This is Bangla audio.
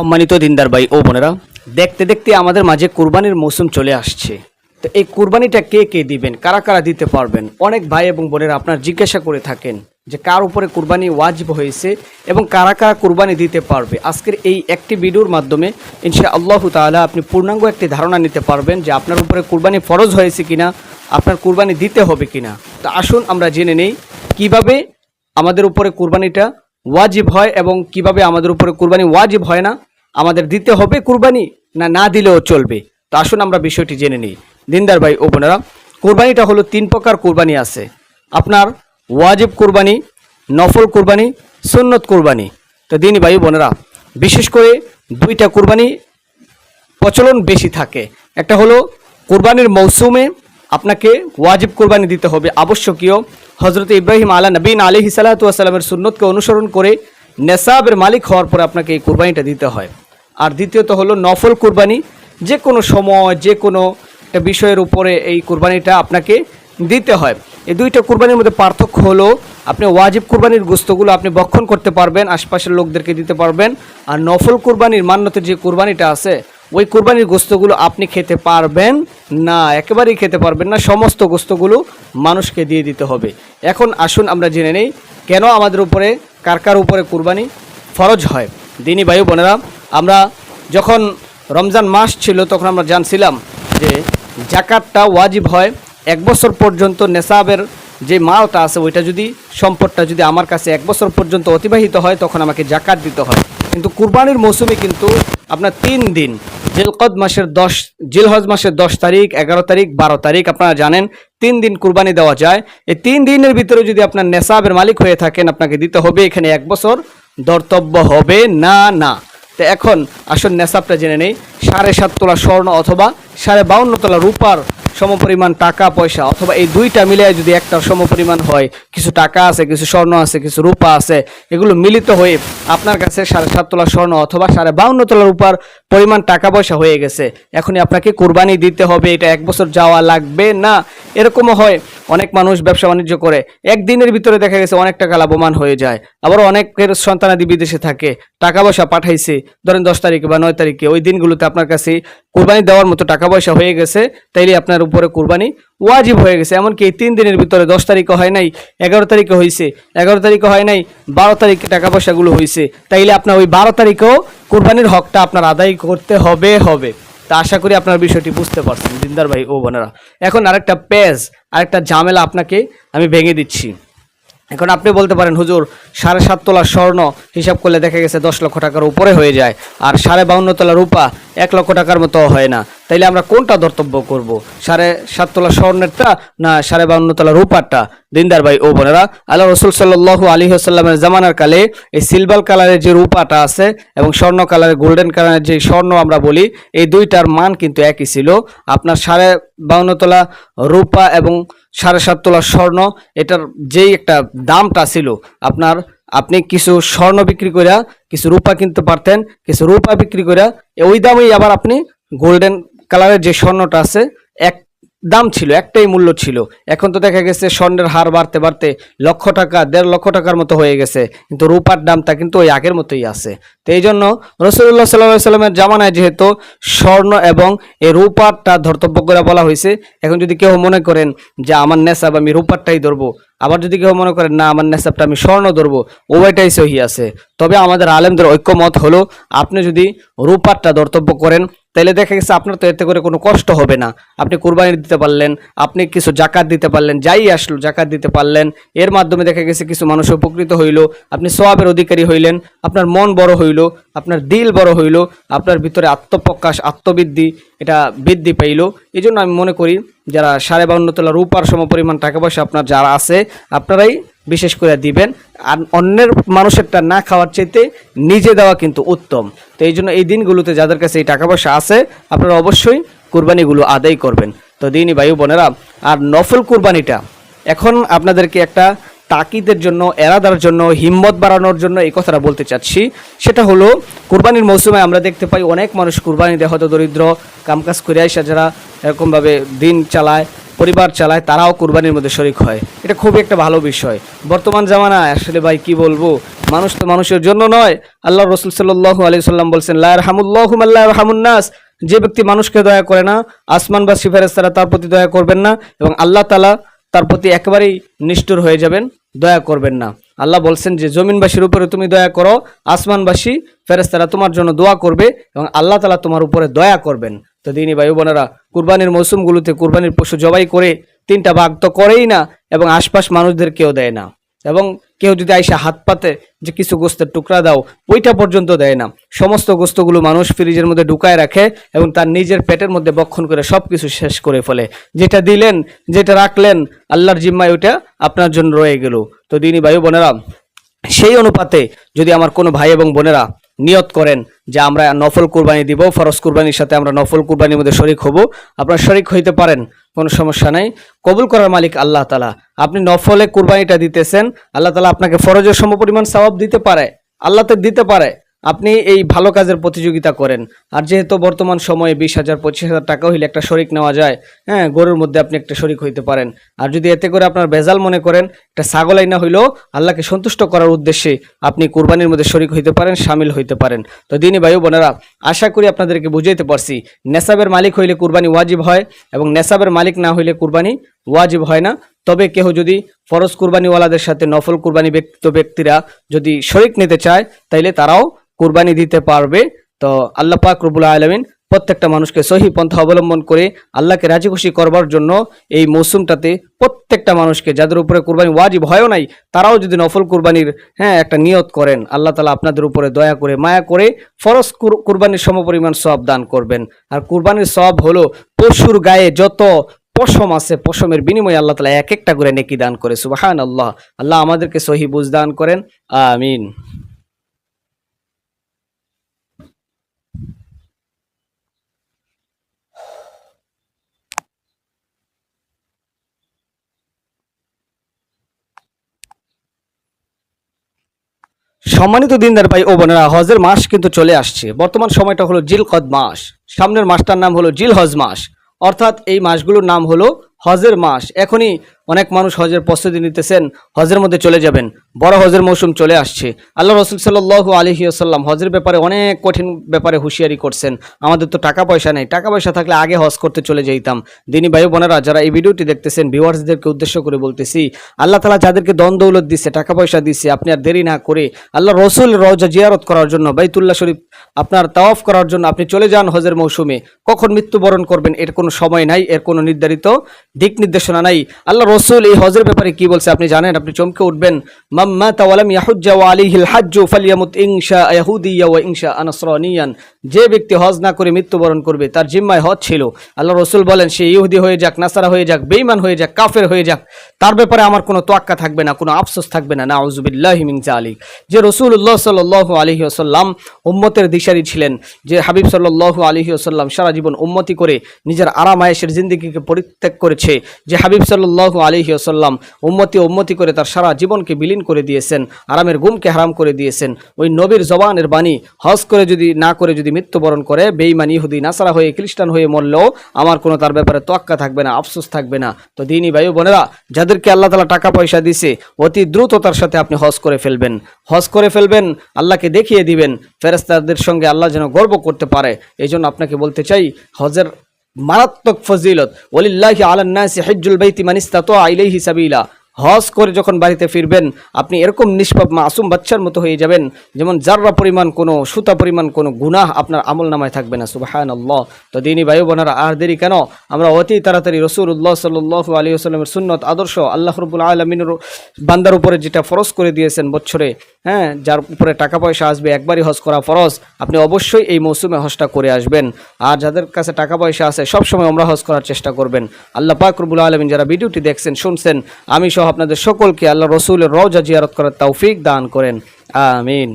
সম্মানিত দিনদার ভাই ও বোনেরা, দেখতে দেখতে আমাদের মাঝে কুরবানির মৌসুম চলে আসছে। তো এই কুরবানিটা কে কে দিবেন, কারা কারা দিতে পারবেন? অনেক ভাই এবং বোনেরা আপনার জিজ্ঞাসা করে থাকেন যে কার উপরে কুরবানি ওয়াজিব হয়েছে এবং কারা কারা কুরবানি দিতে পারবে। আজকের এই একটি ভিডিওর মাধ্যমে ইনশা আল্লাহ তাআলা আপনি পূর্ণাঙ্গ একটি ধারণা নিতে পারবেন যে আপনার উপরে কুরবানি ফরজ হয়েছে কিনা, আপনার কুরবানি দিতে হবে কিনা। তো আসুন আমরা জেনে নেই কীভাবে আমাদের উপরে কুরবানিটা ওয়াজিব হয় এবং কীভাবে আমাদের উপরে কুরবানি ওয়াজিব হয় না। আমাদের দিতে হবে কুরবানি না না দিলেও চলবে? তো আসুন আমরা বিষয়টি জেনে নিই। দিনদার ভাই ও বোনেরা, কুরবানিটা হলো তিন প্রকার কুরবানি আছে। আপনার ওয়াজিব কুরবানি, নফল কুরবানি, সুন্নত কুরবানি। তো দিনী ভাই বোনেরা, বিশেষ করে দুইটা কুরবানি প্রচলন বেশি থাকে। একটা হলো কুরবানির মৌসুমে আপনাকে ওয়াজিব কুরবানি দিতে হবে। আবশ্যকীয় হজরত ইব্রাহিম আলা নবীন আলী হিসালাতামের সুন্নতকে অনুসরণ করে নেসাবের মালিক হওয়ার পরে আপনাকে এই কুরবানিটা দিতে হয়। আর দ্বিতীয়ত হলো নফল কুরবানি। যে কোনো সময়, যে কোনো বিষয়ের উপরে এই কুরবানিটা আপনাকে দিতে হয়। এই দুইটা কুরবানির মধ্যে পার্থক্য হলো, আপনি ওয়াজিব কুরবানির গোস্তগুলো আপনি বক্ষণ করতে পারবেন, আশপাশের লোকদেরকে দিতে পারবেন। আর নফল কুরবানির মান্যতের যে কুরবানিটা আছে, ওই কুরবানির গোস্তগুলো আপনি খেতে পারবেন না, একেবারেই খেতে পারবেন না, সমস্ত গোস্তগুলো মানুষকে দিয়ে দিতে হবে। এখন আসুন আমরা জেনে নেই, কেন আমাদের উপরে কার কার উপরে কুরবানি ফরজ হয়। দিনী বায়ু বোনেরা, আমরা যখন রমজান মাস ছিল, তখন আমরা জানছিলাম যে জাকাতটা ওয়াজিব হয়। এক বছর পর্যন্ত নেশাবের যে মালটা আছে, ওইটা যদি সম্পদটা যদি আমার কাছে এক বছর পর্যন্ত অতিবাহিত হয়, তখন আমাকে জাকাত দিতে হয়। কিন্তু কুরবানির মৌসুমে কিন্তু আপনার তিন দিন, জেলকদ মাসের দশ, জিলহজ মাসের দশ তারিখ, এগারো তারিখ, বারো তারিখ, আপনারা জানেন, তিন দিন কুরবানি দেওয়া যায়। এই তিন দিনের ভিতরে যদি আপনার নেশাবের মালিক হয়ে থাকেন, আপনাকে দিতে হবে এখানে এক বছর দর্তব্য হবে না না। তো এখন আসল নেশাবটা জেনে নেই, সাড়ে সাত তোলা স্বর্ণ অথবা সাড়ে বাউন্ন তোলা রূপার সমপরিমাণ টাকা, পয়সা অথবা এই দুইটা মিলে যদি একটা সমপরিমাণ হয়, কিছু টাকা আছে, কিছু স্বর্ণ আছে, কিছু রূপা আছে, এগুলো মিলিত হয়ে আপনার কাছে সাড়ে সাত তোলা স্বর্ণ অথবা সাড়ে বাউন্ন তোলা রূপার পরিমাণ টাকা পয়সা হয়ে গেছে। এখনই আপনাকে কোরবানি দিতে হবে, এটা এক বছর যাওয়া লাগবে না। এরকমও হয়, অনেক মানুষ ব্যবসা বাণিজ্য করে, একদিনের ভিতরে দেখা গেছে অনেক টাকা লাভবান হয়ে যায়। আবার অনেকের সন্তানাদি বিদেশে থাকে, টাকা পয়সা পাঠাইছে, ধরেন দশ তারিখে বা নয় তারিখে, ওই দিনগুলোতে আপনার কাছে কোরবানি দেওয়ার মতো টাকা পয়সা হয়ে গেছে, তাইলে আপনার উপরে কোরবানি ওয়াজিব হয়ে গেছে। এমনকি এই তিন দিনের ভিতরে দশ তারিখে হয় নাই, এগারো তারিখে হয়েছে এগারো তারিখে হয় নাই, বারো তারিখে টাকা পয়সাগুলো হয়েছে তাইলে আপনার ওই বারো তারিখেও কোরবানির হকটা আপনার আদায় করতে হবে হবে। তা আশা করি আপনার বিষয়টি বুঝতে পারছেন, দিনদার ভাই ও বোনেরা। এখন আরেকটা পেজ, আরেকটা ঝামেলা আপনাকে আমি ভেঙে দিচ্ছি। এখন আপনি বলতে পারেন, হুজুর, সাড়ে সাত তোলা স্বর্ণ হিসাব করলে দেখা গেছে দশ লক্ষ টাকার উপরে হয়ে যায়, আর সাড়ে বাউন্ন তোলা রূপা এক লক্ষ টাকার মতো হয় না। তাইলে আমরা কোনটা ধর্তব্য করব? সাড়ে সাত তোলা স্বর্ণেরটা না সাড়ে বাউন্ন তোলা রূপারটা? দিনদার ভাই ও বোনেরা, আল্লাহ রসুল সাল্লু আলী আসাল্লামের জামানার কালে এই সিলভার কালারের যে রূপাটা আছে এবং স্বর্ণ কালারের, গোল্ডেন কালারের যে স্বর্ণ আমরা বলি, এই দুইটার মান কিন্তু একই ছিল। আপনার সাড়ে বাউন্ন তোলা রূপা এবং সাড়ে সাত তোলা স্বর্ণ, এটার যেই একটা দামটা ছিল, আপনার আপনি কিছু স্বর্ণ বিক্রি করে কিছু রূপা কিনতে পারতেন, কিছু রূপা বিক্রি করে ওই দামেই আবার আপনি গোল্ডেন কালারের যে স্বর্ণটা আছে, এক দাম ছিল, একটাই মূল্য ছিল। এখন তো দেখা গেছে স্বর্ণের হার বাড়তে বাড়তে লক্ষ টাকা, দেড় লক্ষ টাকার মতো হয়ে গেছে, কিন্তু রূপার দামটা কিন্তু ওই আগের মতোই আছে। তো এই জন্য রসুল্লাহ সাল্লাহ সাল্লামের জামানায় যেহেতু স্বর্ণ এবং এই রূপারটা ধর্তব্য করে বলা হয়েছে, এখন যদি কেউ মনে করেন যে আমার নেশাব আমি রূপারটাই ধরবো, আবার যদি কেউ মনে করেন না আমার নেশাবটা আমি স্বর্ণ ধরবো ওইটাই সহি আছে। তবে আমাদের আলেমদের ঐক্যমত হলো, আপনি যদি রূপারটা ধর্তব্য করেন তাহলে দেখা গেছে আপনার তো এতে করে কোনো কষ্ট হবে না। আপনি কুরবানি দিতে পারলেন, আপনি কিছু জাকাত দিতে পারলেন, যাই আসলো, জাকাত দিতে পারলেন। এর মাধ্যমে দেখা গেছে কিছু মানুষ উপকৃত হইল, আপনি সোয়াবের অধিকারী হইলেন, আপনার মন বড় হইল, আপনার দিল বড় হইল, আপনার ভিতরে আত্মপ্রকাশ, আত্মবৃদ্ধি, এটা বৃদ্ধি পাইল। এই জন্য আমি মনে করি, যারা সাড়ে বাউন্ন তোলা রূপার সম পরিমাণ টাকা পয়সা আপনার যারা আছে, আপনারাই বিশেষ করে দিবেন। আর অন্যের মানুষেরটা না খাওয়ার চাইতে নিজে দেওয়া কিন্তু উত্তম। তো এই জন্য এই দিনগুলোতে যাদের কাছে এই টাকা পয়সা আছে, আপনারা অবশ্যই কুরবানিগুলো আদায় করবেন। তো দিনই বায়ু বোনেরা, আর নফল কুরবানিটা, এখন আপনাদেরকে একটা তাকিদের জন্য, এরাদার জন্য, হিম্মত বাড়ানোর জন্য এই কথাটা বলতে চাচ্ছি। সেটা হলো, কুরবানির মৌসুমে আমরা দেখতে পাই অনেক মানুষ কুরবানি দেয় হয়তো দরিদ্র কামকাজ করে আসা যারা এরকমভাবে দিন চালায় পরিবার চালায়, তারাও কুরবানির মধ্যে শরিক হয়। এটা খুবই একটা ভালো বিষয়। বর্তমান জামানায় আসলে ভাই কি বলব? মানুষ তো মানুষের জন্য নয়। আল্লাহ রসুল সাল্লাহ আলি সাল্লাম বলছেন, লা রহামুল্লাহ আল্লাহ রহামুন্নাস যে ব্যক্তি মানুষকে দয়া করে না, আসমান বা সিফারেস্তারা তার প্রতি দয়া করবেন না এবং আল্লাহ তালা তার প্রতি একেবারেই নিষ্ঠুর হয়ে যাবেন, দয়া করবেন না। আল্লাহ বলছেন যে, জমিনবাসীর উপরে তুমি দয়া করো, আসমানবাসী ফেরেস্তারা তোমার জন্য দোয়া করবে এবং আল্লাহ তালা তোমার উপরে দয়া করবেন। তো দিনী ভাই বোনেরা, কুরবানির মৌসুমগুলোতে কুরবানির পশু জবাই করে তিনটা ভাগ তো করেই না এবং আশপাশ মানুষদের কেউ দেয় না। এবং কেউ যদি আইসা হাত পাতে যে কিছু গোস্তের টুকরা দাও, ওইটা পর্যন্ত দেয় না। সমস্ত গোস্তগুলো মানুষ ফ্রিজের মধ্যে ঢুকায় রাখে এবং তার নিজের পেটের মধ্যে বক্ষণ করে সব কিছু শেষ করে ফেলে। যেটা দিলেন, যেটা রাখলেন, আল্লাহর জিম্মায় ওইটা আপনার জন্য রয়ে গেল। তো দিনই ভাই বোনেরা, সেই অনুপাতে যদি আমার কোনো ভাই এবং বোনেরা নিয়ত করেন যে আমরা নফল কুরবানি দিব, ফরজ কুরবানির সাথে আমরা নফল কুরবানির মধ্যে শরিক হব। আপনার শরিক হইতে পারেন, কোনো সমস্যা নাই। কবুল করার মালিক আল্লাহ তালা আপনি নফলে কুরবানিটা দিতেছেন, আল্লাহ তালা আপনাকে ফরজের সমপরিমাণ সবাব দিতে পারে, আল্লাহ তো দিতে পারে। আপনি এই ভালো কাজের প্রতিযোগিতা করেন। আর যেহেতু বর্তমান সময়ে বিশ হাজার, পঁচিশ হাজার টাকা হইলে একটা শরিক নেওয়া যায় হ্যাঁ গরুর মধ্যে আপনি একটা শরিক হইতে পারেন। আর যদি এতে করে আপনার বেজাল মনে করেন, একটা ছাগল আইনা হইলেও আল্লাহকে সন্তুষ্ট করার উদ্দেশ্যে আপনি কুরবানির মধ্যে শরিক হইতে পারেন, সামিল হইতে পারেন। তো দিনই ভাই বোনেরা, আশা করি আপনাদেরকে বুঝাইতে পারছি নেশাবের মালিক হইলে কুরবানি ওয়াজিব হয় এবং নেশাবের মালিক না হইলে কুরবানি ওয়াজিব হয় না। তবে কেহ যদি ফরজ কুরবানিওয়ালাদের সাথে নফল কুরবানি ব্যক্ত ব্যক্তিরা যদি শরিক নিতে চায়, তাইলে তারাও কুরবানি দিতে পারবে। তো আল্লাহ পাক রবুল আলমিন প্রত্যেকটা মানুষকে সহি পন্থা অবলম্বন করে আল্লাহকে রাজি খুশি করবার জন্য এই মৌসুমটাতে প্রত্যেকটা মানুষকে যাদের উপরে কুরবানি ওয়াজিব হয়ও নাই, তারাও যদি নফল কুরবানির হ্যাঁ একটা নিয়ত করেন, আল্লাহ তালা আপনাদের উপরে দয়া করে, মায়া করে ফরজ কুর- কুরবানির সমপরিমাণ সব দান করবেন। আর কুরবানির সব হলো পশুর গায়ে যত পশম আছে, পশমের বিনিময়ে আল্লাহ তালা এক একটা করে নেকি দান করে। সুবাহান আল্লাহ আল্লাহ আমাদেরকে সহি বুঝ দান করেন। আমিন। সম্মানিত দিনদার ভাই ও বোনেরা, হজের মাস কিন্তু চলে আসছে। বর্তমান সময়টা হলো জিল কদ মাস। সামনের মাসটার নাম হলো জিল হজ মাস। অর্থাৎ এই মাসগুলোর নাম হলো হজের মাস। এখনই অনেক মানুষ হজের প্রস্তুতি নিতেছেন, হজের মধ্যে চলে যাবেন। বড় হজের মৌসুম চলে আসছে। আল্লাহ রসুল সাল্লাহ আলহি আসাল্লাম হজের ব্যাপারে অনেক কঠিন ব্যাপারে হুঁশিয়ারি করছেন। আমাদের তো টাকা পয়সা নেই। টাকা পয়সা থাকলে আগে হজ করতে চলে যেতাম দিনী ভাই বোনেরা, যারা এই ভিডিওটি দেখতেছেন, ভিউয়ার্সদেরকে উদ্দেশ্য করে বলতেছি, আল্লাহ তালা যাদেরকে দন দৌলত দিচ্ছে টাকা পয়সা দিচ্ছে আপনি আর দেরি না করে আল্লাহ রসুল রওজা জিয়ারত করার জন্য, বাইতুল্লাহ শরীফ আপনার তাওয়াফ করার জন্য আপনি চলে যান হজের মৌসুমে। কখন মৃত্যুবরণ করবেন, এর কোনো সময় নাই, এর কোনো নির্ধারিত দিক নির্দেশনা নাই। আল্লাহ রসুল, এই হজের ব্যাপারে কি বলছে? আপনি জানেন, আপনি চমকে উঠবেন। মাম্মা তাওয়ালাম ইয়াহুজ্জা ওয়া আলাইহিল হাজ্জু ফালিয়ামুত ইংশা ইয়াহুদিয়া ওয়া ইংশা আনাসরানিয়ান। যে ব্যক্তি হজ না করে মৃত্যুবরণ করবে, তার জিম্মায় হজ ছিল। আল্লাহ রসুল বলেন, সে ইহুদি হয়ে যাক, নাসারা হয়ে যাক, বেঈমান হয়ে যাক, কাফের হয়ে যাক, তার ব্যাপারে আমার কোনো তোয়াক্কা থাকবে না, কোনো আফসোস থাকবে না। নাউজুবিল্লাহি মিন জালিক যে রসুল্লাহ সাল্লাল্লাহু আলাইহি ওয়াসাল্লাম উম্মতের দিশারি ছিলেন, যে হাবিব সাল্লাল্লাহু আলাইহি ওয়াসাল্লাম সারা জীবন উম্মতি করে নিজের আরাম আয়েশের জিন্দিগিকে পরিত্যাগ করেছে, যে হাবিব সাল্লাল্লাহু আলহি ওয়াসাল্লাম উম্মতি উম্মতি করে তার সারা জীবনকে বিলীন করে দিয়েছেন, আরামের গুমকে হারাম করে দিয়েছেন। ওই নবীর জবানের বাণী, হজ করে যদি না করে যদি মৃত্যুবরণ করে, বেঈমান ইহুদি, নাসারা হয়ে খ্রিস্টান হয়ে মরলেও আমার কোনো তার ব্যাপারে তোয়াক্কা থাকবে না, আফসোস থাকবে না। তো দিনই ভাই বোনেরা, যাদেরকে আল্লাহ তালা টাকা পয়সা দিছে, অতি দ্রুততার সাথে আপনি হজ করে ফেলবেন। হজ করে ফেলবেন, আল্লাহকে দেখিয়ে দিবেন ফেরেস্তাদের সঙ্গে আল্লাহ যেন গর্ব করতে পারে। এই জন্য আপনাকে বলতে চাই, হজের মারাত্মক ফজিলত। ওলিল্লাহি আলান্নাসি হিজ্জুল বাইতি মান ইসতাতা ইলাইহি সাবিলা। হজ করে যখন বাড়িতে ফিরবেন, আপনি এরকম নিষ্পাপ মাসুম বাচ্চার মতো হয়ে যাবেন, যেমন যাররা পরিমাণ কোনো সুতা পরিমাণ কোনো গুনাহ আপনার আমল নামায় থাকবে না সুবাহান আল্লাহ তো দিনী বায়ু বোনারা, আর দেরি কেন? আমরা অতি তাড়াতাড়ি রসুল্লাহ সাল্লাহ আলী আসলামের সুন্নত আদর্শ আল্লাহ রবুল আলমিনের বান্দার উপরে যেটা ফরজ করে দিয়েছেন বছরে হ্যাঁ যার উপরে টাকা পয়সা আসবে, একবারই হজ করা ফরজ, আপনি অবশ্যই এই মৌসুমে হজটা করে আসবেন। আর যাদের কাছে টাকা পয়সা আছে, সবসময় আমরা হজ করার চেষ্টা করবেন। আল্লাহ পাক রবুল আলমিন যারা ভিডিওটি দেখছেন, শুনছেন, আমি সহ আপনাদের সকলকে আল্লাহ রসুলের রওজা জিয়ারত করার তৌফিক দান করেন। আমিন।